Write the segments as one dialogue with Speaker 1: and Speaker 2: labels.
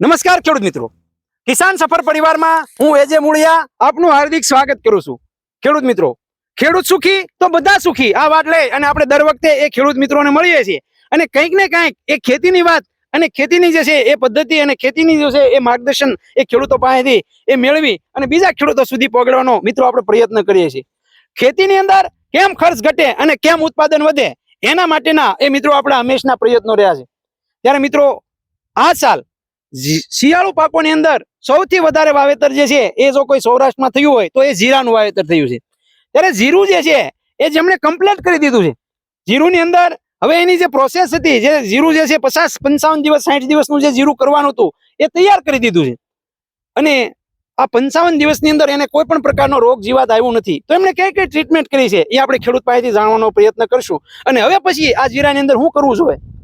Speaker 1: નમસ્કાર ખેડૂત મિત્રો. કિસાન સફર પરિવારમાં હું એજે મૂળિયા આપનું હાર્દિક સ્વાગત કરું છું. ખેડૂત મિત્રો, ખેડૂત સુખી તો બધા સુખી, આ વાત લઈ અને આપણે દર વખતે એ ખેડૂત મિત્રોને મળીએ છીએ. અને કંઈક ને કંઈક એ ખેતીની વાત અને ખેતીની જે છે એ પદ્ધતિ અને ખેતીની જે છે એ માર્ગદર્શન એ ખેડૂતો પાસેથી એ મેળવી અને બીજા ખેડૂતો સુધી પહોંચવાનો મિત્રો આપણે પ્રયત્ન કરીએ છીએ. ખેતીની અંદર કેમ ખર્ચ ઘટે અને કેમ ઉત્પાદન વધે એના માટેના એ મિત્રો આપણા હંમેશના પ્રયત્નો રહ્યા છે. ત્યારે મિત્રો, આ સાલ શિયાળુ પાકોની અંદર સૌથી વધારે વાવેતર જે છે, એ જો કોઈ સૌરાષ્ટ્રમાં થયું હોય, તો એ જીરાનું વાવેતર થયું છે. ત્યારે જીરું જે છે, એ જેમણે કમ્પ્લીટ કરી દીધું છે. જીરુંની અંદર હવે એની જે પ્રોસેસ હતી, જે જીરું જે છે, પચાસ પંચાવન દિવસ સાઠ દિવસનું જે જીરું કરવાનું હતું, એ તૈયાર કરી દીધું છે. અને આ પંચાવન દિવસની અંદર એને કોઈ પણ પ્રકારનો રોગ જીવાત આવ્યું નથી. તો એમણે કઈ કઈ ટ્રીટમેન્ટ કરી છે, એ આપણે ખેડૂત પાસેથી જાણવાનો પ્રયત્ન કરશું. અને હવે પછી આ જીરાની અંદર શું કરવું જોઈએ?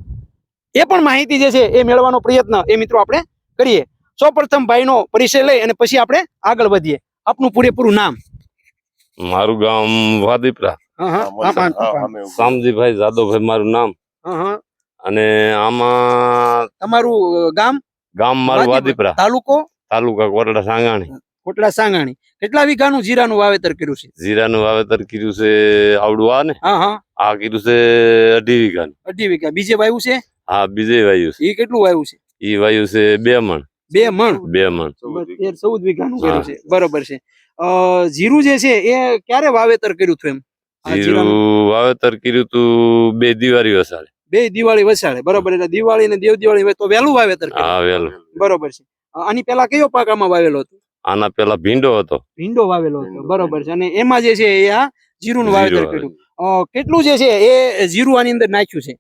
Speaker 1: એ પણ માહિતી જે છે એ મેળવવાનો પ્રયત્ન એ મિત્રો આપણે કરીએ. સૌપ્રથમ ભાઈનો પરિચય લઈ અને પછી આપણે આગળ વધીએ. આપનું પૂરેપૂરું નામ?
Speaker 2: મારું ગામ વાદીપરા. શામજીભાઈ જાદવભાઈ મારું નામ.
Speaker 1: હા, હા.
Speaker 2: અને આમાં
Speaker 1: તમારું ગામ?
Speaker 2: ગામ મારું વાદીપરા.
Speaker 1: તાલુકો?
Speaker 2: તાલુકા કોટડા સાંગાણી.
Speaker 1: કોટડા સાંગાણી. કેટલા વીઘાનું જીરાનું વાવેતર કર્યું છે?
Speaker 2: જીરાનું વાવેતર કર્યું છે આવડું આ ને
Speaker 1: હા હા.
Speaker 2: આ કર્યું છે અઢી વીઘાનું.
Speaker 1: અઢી વીઘા. બીજે વાયુ છે?
Speaker 2: આ બીજે વાયુ છે.
Speaker 1: એ કેટલું વાયુ છે?
Speaker 2: ઈ વાયુ છે બે મણ.
Speaker 1: બે મણ?
Speaker 2: બે મણ.
Speaker 1: તેર ચૌદ વીઘાનું કર્યું છે. બરોબર છે. અ, જીરું જે છે એ ક્યારે વાવેતર કર્યું હતું એમ?
Speaker 2: જીરું વાવેતર કર્યું તું બે દિવાળી વસાડે
Speaker 1: બે દિવાળી વસાડે બરોબર એટલે દિવાળી ને દેવ દિવાળી હોય તો વહેલું વાવેતર કર્યું?
Speaker 2: હા વેલું
Speaker 1: બરોબર છે. આની પેલા કયો પાક આમાં વાવેલો હતો?
Speaker 2: આના પેલા ભીંડો હતો.
Speaker 1: ભીંડો વાવેલો હતો. બરોબર છે. અને એમાં જે છે એ આ જીરુનું વાવેતર કર્યું. કેટલું જે છે એ જીરું આની અંદર નાખ્યું છે?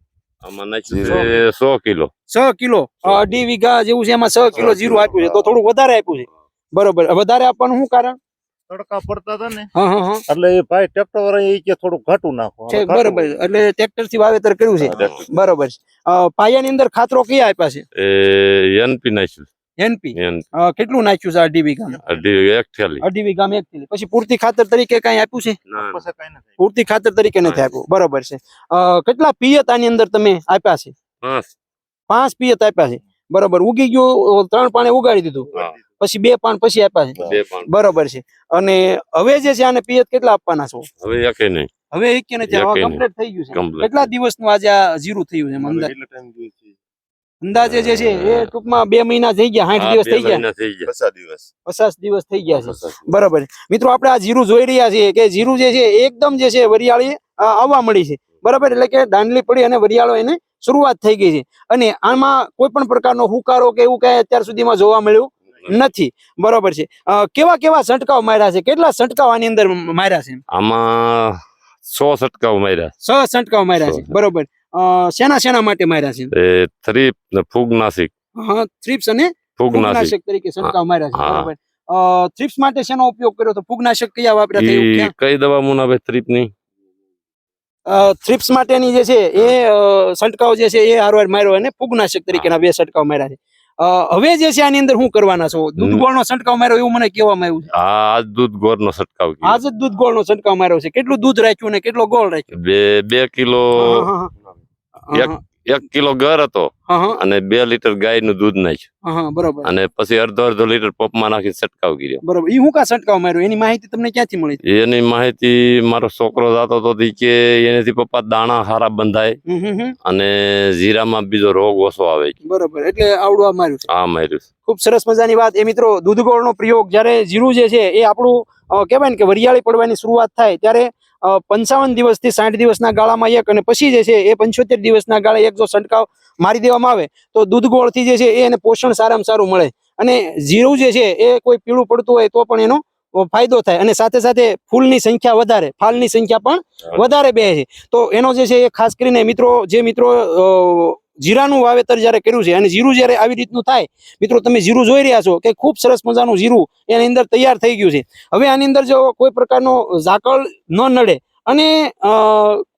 Speaker 2: સો કિલો.
Speaker 1: સો કિલો. અઢી વીઘા જેવું છે એમાં છ કિલો જીરું આપ્યું છે. તો થોડું વધારે આપ્યું છે. બરોબર. વધારે આપવાનું શું કારણ?
Speaker 3: તડકા પડતા હતા ને.
Speaker 1: હા હા હા.
Speaker 3: એટલે એ ભાઈ ટ્રેક્ટર વાળા એ કે થોડું ઘાટું નાખો.
Speaker 1: છે બરોબર. એટલે ટ્રેક્ટરથી વાવેતર કર્યું છે. બરોબર. પાયાની અંદર ખાતરો કયા આપ્યા છે?
Speaker 2: એનપી નાખ્યું
Speaker 1: એનપી કેટલું નાખ્યું છે અઢી વીઘામાં
Speaker 2: અઢી એક
Speaker 1: વીઘામાં એક થેલી. પછી પૂરતી ખાતર તરીકે કઈ આપ્યું છે?
Speaker 2: ના
Speaker 3: પછી કઈ નથી.
Speaker 1: પૂરતી ખાતર તરીકે નથી આપ્યું. બરોબર છે. કેટલા પિયત આની અંદર તમે આપ્યા છે?
Speaker 2: પાંચ.
Speaker 1: પિયત આપ્યા છે. બરોબર. ઉગી ગયું ત્રણ પાણે ઉગાડી દીધું. પછી બે પાન પછી આપ્યા છે.
Speaker 2: બે
Speaker 1: બરોબર છે. અને હવે જે છે આને પિયત કેટલા આપવાના છો?
Speaker 2: હવે એકે નહીં.
Speaker 1: હવે એક કે નથી કમ્પ્લીટ થઈ ગયું છે. કેટલા દિવસનું આજે આ જીરું થયું છે એમ અંદાજ જે છે એ ટૂંકમાં બે મહિના થઈ ગયા સાઠ દિવસ થઈ ગયા.
Speaker 3: પચાસ દિવસ.
Speaker 1: પચાસ દિવસ થઈ ગયા છે. બરોબર. મિત્રો આપણે આ જીરું જોઈ રહ્યા છીએ કે જીરું જે છે એકદમ જે છે વરિયાળી આવવા મળી છે. બરાબર? એટલે કે દાંડલી પડી અને વરિયાળો એને શરૂઆત થઈ ગઈ છે. અને આમાં કોઈ પણ પ્રકારનો હુકારો કે એવું કઈ અત્યાર સુધીમાં જોવા મળ્યું નથી. બરોબર છે. કેવા કેવા છંટકાવ માર્યા છે? કેટલા છંટકાવ આની અંદર માર્યા છે?
Speaker 2: આમાં સો છટકાવ માર્યા.
Speaker 1: સો છંટકાવ માર્યા છે. બરોબર. શેના શેના માટે માર્યા છે?
Speaker 2: એ થ્રીપ ને ફૂગનાશિક.
Speaker 1: હા થ્રીપ્સ અને
Speaker 2: ફૂગનાશિક.
Speaker 1: તરીકે છંટકાવ માર્યા છે બરાબર. થ્રીપ્સ માટે શેનો ઉપયોગ કર્યો તો ફૂગનાશક કયા વાપર્યા હતા?
Speaker 2: કઈ દવા મુનાભાઈ થ્રીપની
Speaker 1: અ, માટેની જે છે એ સંટકાવ છંટકાવ જે છે એ હારવાર માર્યો અને ફૂગનાશક તરીકેના બે છંટકાવ માર્યા છે. હવે જે છે આની અંદર શું કરવાના છો? દૂધ ગોળનો છંટકાવ માર્યો એવું મને કહેવામાં આવ્યું છે.
Speaker 2: આજ દૂધ ગોળ નો છટકાવ
Speaker 1: આજ જ દૂધ ગોળનો છંટકાવ માર્યો છે. કેટલું દૂધ રાખ્યું ને કેટલો ગોળ રાખ્યો?
Speaker 2: બે બે કિલો. એક- એક કિલો ગર હતો અને બે લીટર ગાયનું દૂધ નાખ્યું.
Speaker 1: બરોબર.
Speaker 2: અને પછી અડધો અડધો લીટર પંપમાં નાખી છંટકાવ કર્યો.
Speaker 1: બરોબર. એ હું કા છંટકાવ માર્યો? એની માહિતી તમને ક્યાંથી મળી?
Speaker 2: એની માહિતી મારો છોકરો જાતો હતો કે એનાથી પપ્પા દાણા સારા બંધાય. અને જીરામાં બીજો રોગ ઓછો આવે
Speaker 1: બરોબર. એટલે આવડું આ માર્યું
Speaker 2: હા માર્યું
Speaker 1: ખૂબ સરસ મજાની વાત. એ મિત્રો દૂધ ગોળનો પ્રયોગ જ્યારે જીરું જે છે એ આપણું કહેવાય ને કે વરિયાળી પડવાની શરૂઆત થાય ત્યારે પંચાવન દિવસથી સાઠ દિવસના ગાળામાં એક અને પછી જે છે એ પંચોતેર દિવસના ગાળે એક જો છંટકાવ મારી દેવામાં આવે તો દૂધગોળથી જે છે એ એને પોષણ સારામાં સારું મળે. અને જીરું જે છે એ કોઈ પીળું પડતું હોય તો પણ એનો ફાયદો થાય. અને સાથે સાથે ફૂલની સંખ્યા વધારે ફાલની સંખ્યા પણ વધારે બે છે. તો એનો જે છે એ ખાસ કરીને મિત્રો જે મિત્રો જીરાનું વાવેતર જ્યારે કર્યું છે અને જીરું જ્યારે આવી રીતનું થાય મિત્રો તમે જીરું જોઈ રહ્યા છો કે ખૂબ સરસ મજાનું જીરું એની અંદર તૈયાર થઈ ગયું છે. હવે આની અંદર જો કોઈ પ્રકારનો ઝાકળ ન નડે અને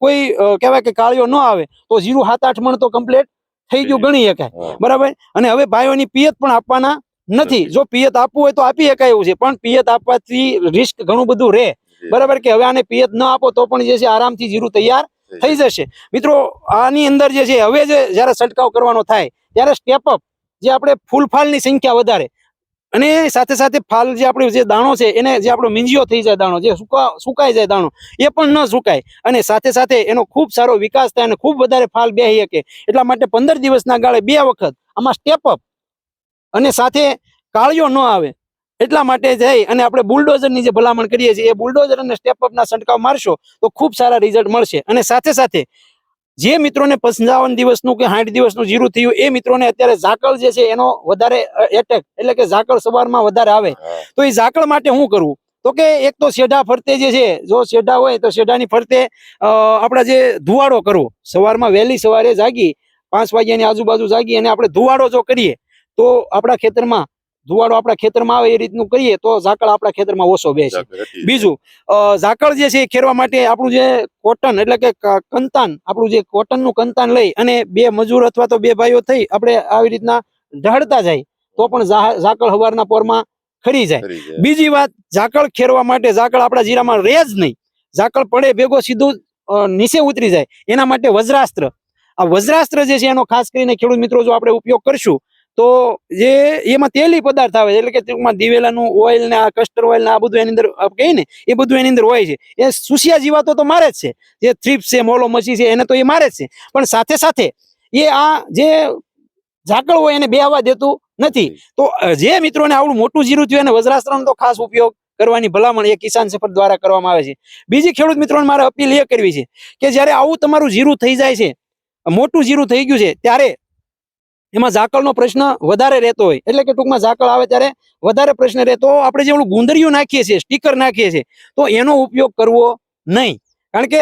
Speaker 1: કોઈ કહેવાય કે કાળીઓ ન આવે તો જીરું સાત આઠ મણ તો કમ્પ્લીટ થઈ ગયું ગણી શકાય. બરાબર? અને હવે ભાઈઓની પિયત પણ આપવાના નથી. જો પિયત આપવું હોય તો આપી શકાય એવું છે પણ પિયત આપવાથી રિસ્ક ઘણું બધું રહે. બરાબર? કે હવે આને પિયત ન આપો તો પણ જે છે આરામથી જીરું તૈયાર થઈ જશે. મિત્રો આની અંદર જે છે હવે જે જ્યારે છંટકાવ કરવાનો થાય ત્યારે સ્ટેપ અપ જે આપણે ફૂલ ફાલની સંખ્યા વધારે. અને સાથે સાથે ફાલ જે આપણો જે દાણો છે એને જે આપણો મીંજીઓ થઈ જાય દાણો જે સુકા સુકાઈ જાય દાણો એ પણ ન સુકાય. અને સાથે સાથે એનો ખૂબ સારો વિકાસ થાય અને ખૂબ વધારે ફાલ બેહી શકે. એટલા માટે પંદર દિવસના ગાળે બે વખત આમાં સ્ટેપ અપ અને સાથે કાળિયો ન આવે. એટલા માટે જઈ અને આપણે બુલડોઝરની જે ભલામણ કરીએ છીએ એ બુલડોઝર અને સ્ટેપઅપના છંટકાવ મારશો તો ખૂબ સારા રિઝલ્ટ મળશે. અને સાથે સાથે જે મિત્રોને પંચાવન દિવસનું કે સાઠ દિવસનું જીરું થયું એ મિત્રોને અત્યારે ઝાકળ જે છે એનો વધારે એટેક એટલે કે ઝાકળ સવારમાં વધારે આવે. તો એ ઝાકળ માટે શું કરવું તો કે એક તો શેઢા ફરતે જે છે જો શેઢા હોય તો શેઢાની ફરતે આપણા જે ધુવાડો કરવો સવારમાં વહેલી સવારે જાગી પાંચ વાગ્યાની આજુબાજુ જાગી અને આપણે ધુવાડો જો કરીએ તો આપણા ખેતરમાં ધુવાડો આપણા ખેતરમાં આવે એ રીતનું કરીએ તો ઝાકળ આપણા ખેતરમાં ઓછો બેસે. બીજું ઝાકળ જે છે એ ખેરવા માટે આપણું જે કોટન એટલે કે કંતાન આપણું જે કોટનનું કંતાન લઈ અને બે મજૂર અથવા તો બે ભાઈઓ થઈ આપણે આવી રીતના ઢળતા જાય તો પણ ઝાકળ હવારના પોરમાં ખરી જાય. બીજી વાત ઝાકળ ખેરવા માટે ઝાકળ આપણા જીરામાં રહે જ નહીં. ઝાકળ પડે ભેગો સીધું નીચે ઉતરી જાય. એના માટે વજ્રાસ્ત્ર. આ વજ્રાસ્ત્ર જે છે એનો ખાસ કરીને ખેડૂત મિત્રો જો આપણે ઉપયોગ કરશું તો જે એમાં તેલી પદાર્થ આવે છે એટલે કે ટૂંકમાં દિવેલાનું ઓઇલ ને આ કસ્ટર ઓઇલ ને આ બધું એની અંદર કહીએ ને એ બધું એની અંદર હોય છે. એ સુસિયા જીવાતો તો મારે જ છે. જે થ્રીપ્સ છે મોલો મચી છે એને તો એ મારે જ છે. પણ સાથે સાથે એ આ જે ઝાકળ હોય એને બેહવા દેતું નથી. તો જે મિત્રોને આવડું મોટું જીરું થયું એને વજ્રાસ્ત્રનો તો ખાસ ઉપયોગ કરવાની ભલામણ એ કિસાન સફર દ્વારા કરવામાં આવે છે. બીજી ખેડૂત મિત્રોને મારે અપીલ એ કરવી છે કે જ્યારે આવું તમારું જીરું થઈ જાય છે મોટું જીરું થઈ ગયું છે ત્યારે એમાં ઝાકળનો પ્રશ્ન વધારે રહેતો હોય. એટલે કે ટૂંકમાં ઝાકળ આવે ત્યારે વધારે પ્રશ્ન રહે તો આપણે જે ઓલું ગુંદરિયું નાખીએ છીએ સ્ટીકર નાખીએ છીએ, તો એનો ઉપયોગ કરવો નહીં. કારણ કે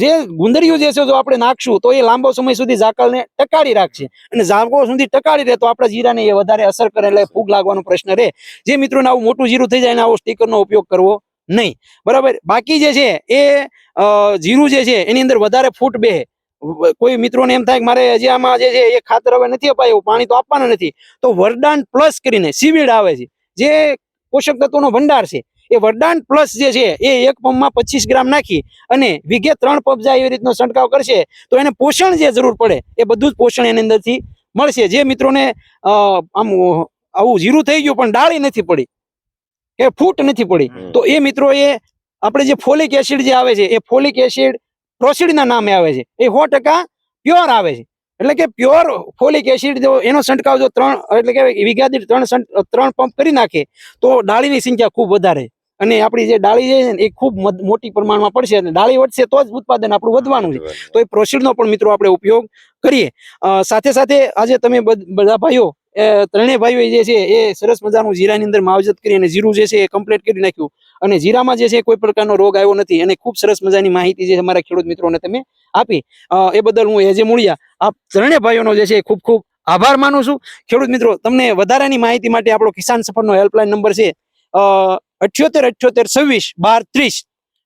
Speaker 1: જે ગુંદરિયું જે છે, જો આપણે નાખશું, તો એ લાંબો સમય સુધી ઝાકળને ટકાડી રાખશે. અને ઝાકળ સુધી ટકાડી રહે તો આપણા જીરાને એ વધારે અસર કરે એટલે ફૂગ લાગવાનો પ્રશ્ન રહે. જે મિત્રોને આવું મોટું જીરું થઈ જાય એને આવો સ્ટીકરનો ઉપયોગ કરવો નહીં. બરાબર? બાકી જે છે, એ જીરું જે છે, એની અંદર વધારે ફૂટ બે કોઈ મિત્રોને એમ થાય કે મારે હજી આમાં જે છે એ ખાતર હવે નથી અપાયું પાણી તો આપવાનું નથી. તો વરદાન પ્લસ કરીને સીવીડ આવે છે. જે પોષક તત્વોનો ભંડાર છે એ વરદાન પ્લસ જે છે એ એક પંપમાં પચીસ ગ્રામ નાખી અને વીઘે ત્રણ પંપ જાય એવી રીતનો છંટકાવ કરશે તો એને પોષણ જે જરૂર પડે એ બધું જ પોષણ એની અંદરથી મળશે. જે મિત્રોને આમ આવું જીરું થઈ ગયું પણ ડાળી નથી પડી કે ફૂટ નથી પડી તો એ મિત્રો એ આપણે જે ફોલિક એસિડ જે આવે છે એ ફોલિક એસિડ પ્રોસીડના નામે આવે છે. એ સો ટકા પ્યોર આવે છે. એટલે કે પ્યોર ફોલિક એસિડ જો એનો છંટકાવ જો ત્રણ એટલે કે વીઘા દીઠ ત્રણ ત્રણ પંપ કરી નાખે તો ડાળીની સંખ્યા ખૂબ વધારે. અને આપણી જે ડાળી છે ને એ ખૂબ મોટી પ્રમાણમાં પડશે અને ડાળી વધશે તો જ ઉત્પાદન આપણું વધવાનું છે. તો એ પ્રોસીડનો પણ મિત્રો આપણે ઉપયોગ કરીએ. સાથે સાથે આજે તમે બધ- ભાઈઓ ત્રણેય ભાઈઓ જે છે એ સરસ મજાનું જીરાની અંદર માવજત કરી અને જીરું જે છે એ કમ્પ્લીટ કરી નાખ્યું. અને જીરામાં જે છે કોઈ પ્રકારનો રોગ આવ્યો નથી અને ખૂબ સરસ મજાની માહિતી જે અમારા ખેડૂત મિત્રોને તમે આપી. એ બદલ હું એજે મૂળિયા આ ત્રણેય ભાઈઓનો જે છે ખૂબ ખૂબ આભાર માનું છું. ખેડૂત મિત્રો, તમને વધારાની માહિતી માટે આપણો કિસાન સફરનો હેલ્પલાઇન નંબર છે અઠ્યોતેર અઠ્યોતેર, છવ્વીસ, બાર, ત્રીસ.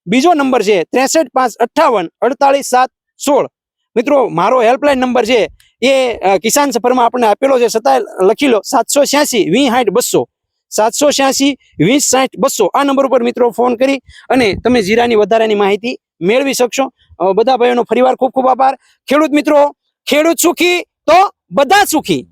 Speaker 1: બીજો નંબર છે, ત્રેસઠ, પાંચ, અઠ્ઠાવન અડતાલીસ સાત, સોળ. મિત્રો, મારો હેલ્પલાઇન નંબર છે એ કિસાન સફરમાં આપણને આપેલો છે. છતાં લખી લો, સાતસો છ્યાસી વી સાઠ બસો. સાતસો છ્યાસી વીસ સાઠ બસો. આ નંબર ઉપર મિત્રો ફોન કરી અને તમે જીરાની વધારાની માહિતી મેળવી શકશો. બધા ભાઈઓનો ફરીવાર ખૂબ ખૂબ આભાર. ખેડૂત મિત્રો, ખેડૂત સુખી તો બધા સુખી.